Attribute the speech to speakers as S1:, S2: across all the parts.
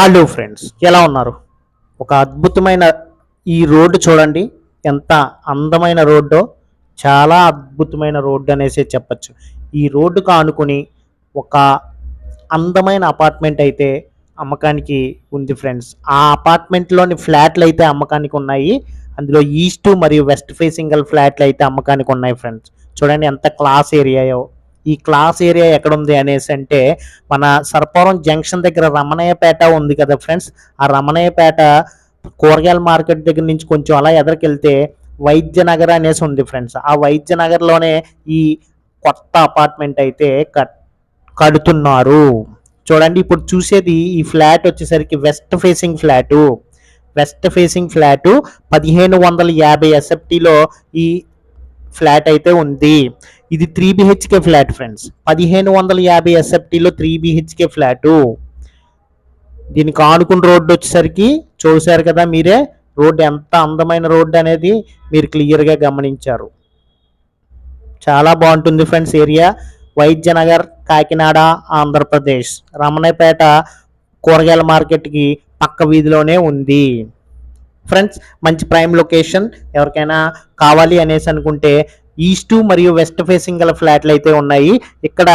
S1: Hello friends ఎలా ఉన్నారు? ఒక అద్భుతమైన ఈ రోడ్డు చూడండి. ఎంత అందమైన రోడ్డో చాలా అద్భుతమైన రోడ్డు అనేసి చెప్పచ్చు. ఈ రోడ్డుకు ఆనుకుని ఒక అందమైన అపార్ట్మెంట్ అయితే అమ్మకానికి ఉంది ఫ్రెండ్స్ ఆ అపార్ట్మెంట్లోని ఫ్లాట్లు అయితే అమ్మకానికి ఉన్నాయి. అందులో ఈస్ట్ మరియు వెస్ట్ ఫేసింగ్ గల ఫ్లాట్లు అయితే అమ్మకానికి ఉన్నాయి ఫ్రెండ్స్ చూడండి ఎంత క్లాస్ ఏరియాయో ఈ క్లాస్ ఏరియా ఎక్కడ ఉంది అనేసి అంటే మన సర్పవరం జంక్షన్ దగ్గర రమణయ్యపేట ఉంది కదా ఫ్రెండ్స్ ఆ రమణయ్యపేట కూరగాయల మార్కెట్ దగ్గర నుంచి కొంచెం అలా ఎదరికెళ్తే వైద్యనగర్ అనేసి ఉంది ఫ్రెండ్స్ ఆ వైద్యనగర్లోనే ఈ కొత్త అపార్ట్మెంట్ అయితే కడుతున్నారు. చూడండి ఇప్పుడు చూసేది ఈ ఫ్లాట్ వచ్చేసరికి west facing flat west facing flat పదిహేను వందల యాభై ఎస్ఎఫ్టీలో ఈ ఫ్లాట్ అయితే ఉంది. ఇది త్రీ బిహెచ్కే ఫ్లాట్ ఫ్రెండ్స్ పదిహేను వందల యాభై ఎస్ఎఫ్టీలో త్రీ బిహెచ్కే ఫ్లాటు దీనికి ఆనుకున్న రోడ్డు వచ్చేసరికి చూశారు కదా మీరే రోడ్డు ఎంత అందమైన రోడ్డు అనేది మీరు క్లియర్గా గమనించారు. చాలా బాగుంటుంది ఫ్రెండ్స్ ఏరియా. వైద్యనగర్ కాకినాడ ఆంధ్రప్రదేశ్. రమణపేట కూరగాయల మార్కెట్కి పక్క వీధిలోనే ఉంది. ఫ్రెండ్స్ మంచి ప్రైమ్ లొకేషన్ ఎవరికైనా కావాలి అనేసి అనుకుంటే ఈస్ట్ మరియు వెస్ట్ ఫేసింగ్ గల ఫ్లాట్లు అయితే ఉన్నాయి. ఇక్కడ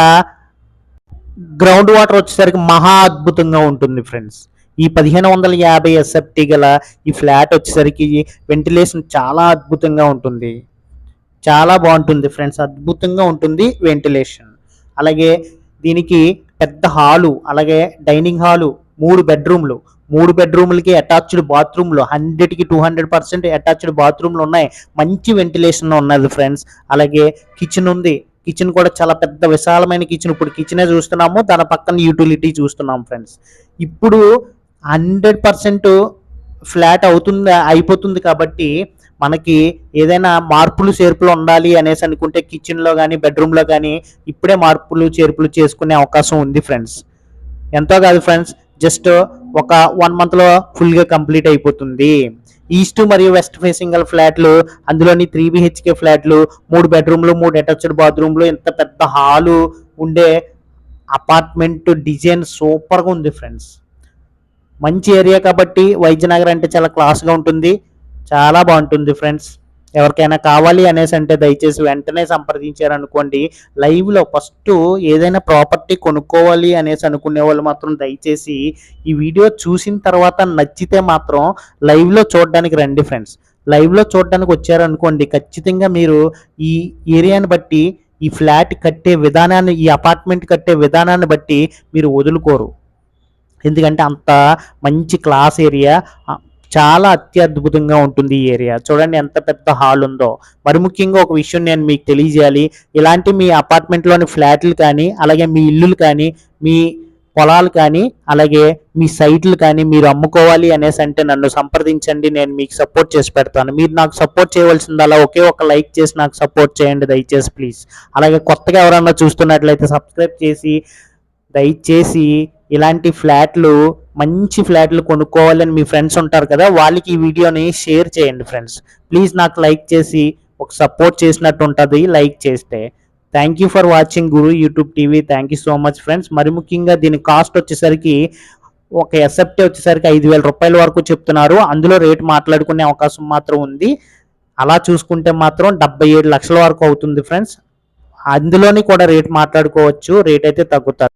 S1: గ్రౌండ్ వాటర్ వచ్చేసరికి మహా అద్భుతంగా ఉంటుంది ఫ్రెండ్స్ ఈ పదిహేను వందల యాభై ఎస్ఎఫ్టీ గల ఈ ఫ్లాట్ వచ్చేసరికి వెంటిలేషన్ చాలా అద్భుతంగా ఉంటుంది. చాలా బాగుంటుంది ఫ్రెండ్స్ అద్భుతంగా ఉంటుంది వెంటిలేషన్ అలాగే దీనికి పెద్ద హాలు అలాగే డైనింగ్ హాలు మూడు బెడ్రూమ్లు మూడు బెడ్రూమ్లకి అటాచ్డ్ బాత్రూమ్లు హండ్రెడ్కి టూ హండ్రెడ్ పర్సెంట్ అటాచ్డ్ బాత్రూమ్లు ఉన్నాయి. మంచి వెంటిలేషన్ ఉన్నది ఫ్రెండ్స్ అలాగే కిచెన్ ఉంది. కిచెన్ కూడా చాలా పెద్ద విశాలమైన కిచెన్ ఇప్పుడు కిచెనే చూస్తున్నాము దాని పక్కన యూటిలిటీ చూస్తున్నాము ఫ్రెండ్స్ ఇప్పుడు హండ్రెడ్ పర్సెంట్ ఫ్లాట్ అవుతుంది అయిపోతుంది కాబట్టి మనకి ఏదైనా మార్పులు చేర్పులు ఉండాలి అనేసి అనుకుంటే కిచెన్లో కానీ బెడ్రూమ్లో కానీ ఇప్పుడే మార్పులు చేర్పులు చేసుకునే అవకాశం ఉంది ఫ్రెండ్స్ ఎంతో కాదు ఫ్రెండ్స్ జస్ట్ ఒక వన్ మంత్లో ఫుల్గా కంప్లీట్ అయిపోతుంది. ఈస్ట్ మరియు వెస్ట్ ఫేసింగ్ గల ఫ్లాట్లు అందులోని త్రీ బిహెచ్కే ఫ్లాట్లు మూడు బెడ్రూమ్లు మూడు అటాచ్డ్ బాత్రూమ్లు ఇంత పెద్ద హాలు ఉండే అపార్ట్మెంట్ డిజైన్ సూపర్గా ఉంది ఫ్రెండ్స్ మంచి ఏరియా కాబట్టి వైద్యనగర్ అంటే చాలా క్లాస్గా ఉంటుంది. చాలా బాగుంటుంది ఫ్రెండ్స్ ఎవరికైనా కావాలి అనేసి అంటే దయచేసి వెంటనే సంప్రదించారనుకోండి. లైవ్లో ఫస్ట్ ఏదైనా ప్రాపర్టీ కొనుక్కోవాలి అనేసి అనుకునే వాళ్ళు మాత్రం దయచేసి ఈ వీడియో చూసిన తర్వాత నచ్చితే మాత్రం లైవ్లో చూడడానికి రండి ఫ్రెండ్స్ లైవ్లో చూడడానికి వచ్చారనుకోండి ఖచ్చితంగా మీరు ఈ ఏరియాని బట్టి ఈ ఫ్లాట్ కట్టే విధానాన్ని ఈ అపార్ట్మెంట్ కట్టే విధానాన్ని బట్టి మీరు వదులుకోరు. ఎందుకంటే అంత మంచి క్లాస్ ఏరియా చాలా అత్యద్భుతంగా ఉంటుంది ఈ ఏరియా. చూడండి ఎంత పెద్ద హాల్ ఉందో. మరి ముఖ్యంగా ఒక విషయం నేను మీకు తెలియజేయాలి. ఇలాంటి మీ అపార్ట్మెంట్లోని ఫ్లాట్లు కానీ అలాగే మీ ఇల్లులు కానీ మీ పొలాలు కానీ అలాగే మీ సైట్లు కానీ మీరు అమ్ముకోవాలి అనేసి అంటే నన్ను సంప్రదించండి. నేను మీకు సపోర్ట్ చేసి పెడతాను. మీరు నాకు సపోర్ట్ చేయవలసిందలా ఒకే ఒక లైక్ చేసి నాకు సపోర్ట్ చేయండి దయచేసి ప్లీజ్ అలాగే కొత్తగా ఎవరన్నా చూస్తున్నట్లయితే సబ్స్క్రైబ్ చేసి దయచేసి ఇలాంటి ఫ్లాట్లు మంచి ఫ్లాట్లు కొనుక్కోవాలని మీ ఫ్రెండ్స్ ఉంటారు కదా వాళ్ళకి ఈ వీడియోని షేర్ చేయండి ఫ్రెండ్స్. ప్లీజ్ నాకు లైక్ చేసి ఒక సపోర్ట్ చేసినట్టు ఉంటుంది లైక్ చేస్తే. Thank you for watching Guru YouTube TV thank you so much friends మరి ముఖ్యంగా దీని కాస్ట్ వచ్చేసరికి ఒక ఎస్ఎఫ్టీ వచ్చేసరికి ఐదు వేల రూపాయల వరకు చెప్తున్నారు. అందులో రేట్ మాట్లాడుకునే అవకాశం మాత్రం ఉంది. అలా చూసుకుంటే మాత్రం డెబ్బై ఏడు లక్షల వరకు అవుతుంది ఫ్రెండ్స్ అందులోని కూడా రేట్ మాట్లాడుకోవచ్చు. రేట్ అయితే తగ్గుతారు.